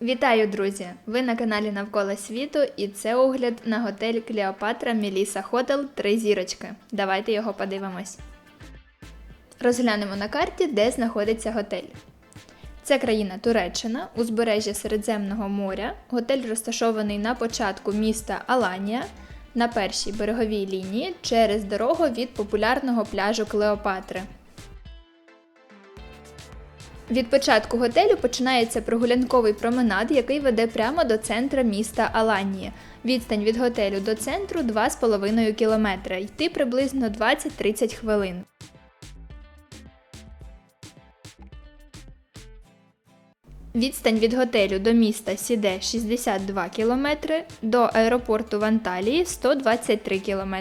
Вітаю, друзі! Ви на каналі Навколо світу і це огляд на готель Клеопатра Меліса Хотел 3 зірочки. Давайте його подивимось. Розглянемо на карті, де знаходиться готель. Це країна Туреччина, узбережжя Середземного моря. Готель розташований на початку міста Аланія на першій береговій лінії через дорогу від популярного пляжу Клеопатри. Від початку готелю починається прогулянковий променад, який веде прямо до центра міста Аланії. Відстань від готелю до центру 2,5 кілометра. Йти приблизно 20-30 хвилин. Відстань від готелю до міста Сіде 62 км, до аеропорту в Анталії 123 км.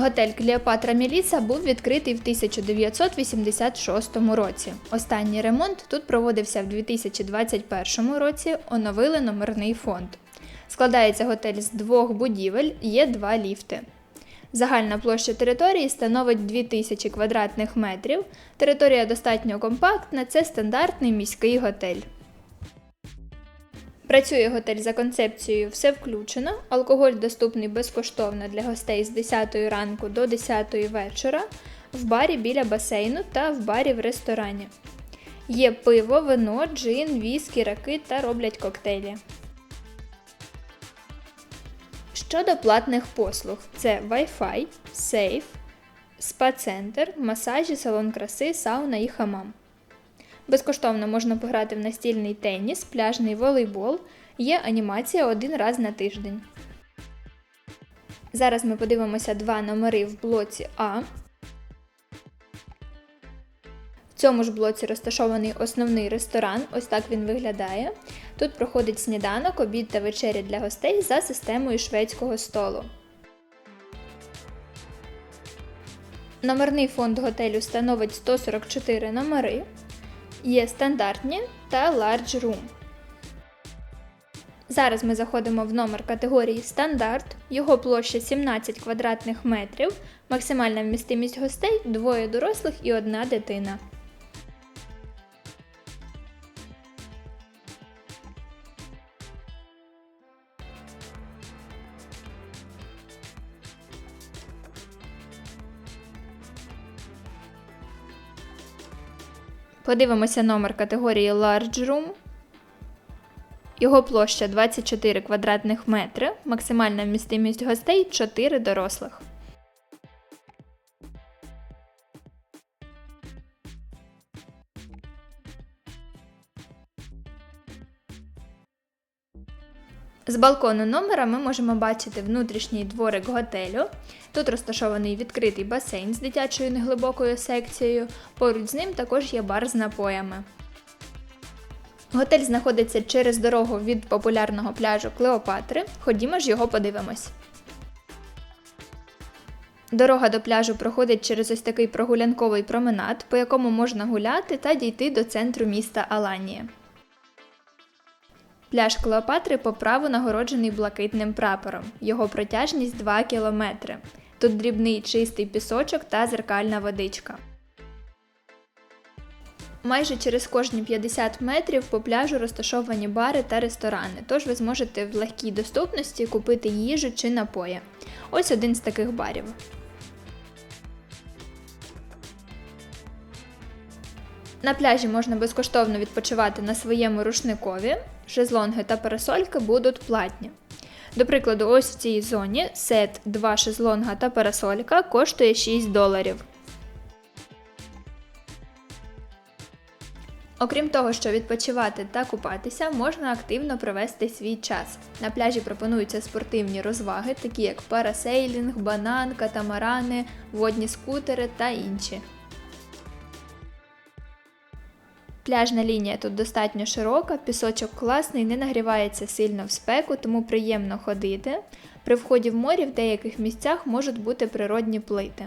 Готель Клеопатра Меліса був відкритий в 1986 році. Останній ремонт тут проводився в 2021 році. Оновили номерний фонд. Складається готель з двох будівель, є два ліфти. Загальна площа території становить 2000 квадратних метрів. Територія достатньо компактна, це стандартний міський готель. Працює готель за концепцією Все включено. Алкоголь доступний безкоштовно для гостей з 10 ранку до 10 вечора, в барі біля басейну та в барі в ресторані. Є пиво, вино, джин, віскі, раки та роблять коктейлі. Щодо платних послуг, це Wi-Fi, сейф, спа-центр, масажі, салон краси, сауна і хамам. Безкоштовно можна пограти в настільний теніс, пляжний волейбол. Є анімація один раз на тиждень. Зараз ми подивимося два номери в блоці А. В цьому ж блоці розташований основний ресторан, ось так він виглядає. Тут проходить сніданок, обід та вечеря для гостей за системою шведського столу. Номерний фонд готелю становить 144 номери. Є стандартні та Large Room. Зараз ми заходимо в номер категорії Стандарт. Його площа 17 квадратних метрів, максимальна вмістимість гостей двоє дорослих і одна дитина. Подивимося номер категорії Large Room. Його площа 24 квадратних метри, максимальна вмістимість гостей 4 дорослих. З балкону номера ми можемо бачити внутрішній дворик готелю. Тут розташований відкритий басейн з дитячою неглибокою секцією. Поруч з ним також є бар з напоями. Готель знаходиться через дорогу від популярного пляжу Клеопатри. Ходімо ж його подивимось. Дорога до пляжу проходить через ось такий прогулянковий променад, по якому можна гуляти та дійти до центру міста Аланія. Пляж Клеопатри по праву нагороджений блакитним прапором. Його протяжність 2 кілометри. Тут дрібний чистий пісочок та зеркальна водичка. Майже через кожні 50 метрів по пляжу розташовані бари та ресторани, тож ви зможете в легкій доступності купити їжу чи напої. Ось один з таких барів. На пляжі можна безкоштовно відпочивати на своєму рушникові, шезлонги та парасольки будуть платні. До прикладу, ось в цій зоні сет 2 шезлонга та парасолька коштує 6 доларів. Окрім того, що відпочивати та купатися, можна активно провести свій час. На пляжі пропонуються спортивні розваги, такі як парасейлінг, банан, катамарани, водні скутери та інші. Пляжна лінія тут достатньо широка, пісочок класний, не нагрівається сильно в спеку, тому приємно ходити. При вході в морі в деяких місцях можуть бути природні плити.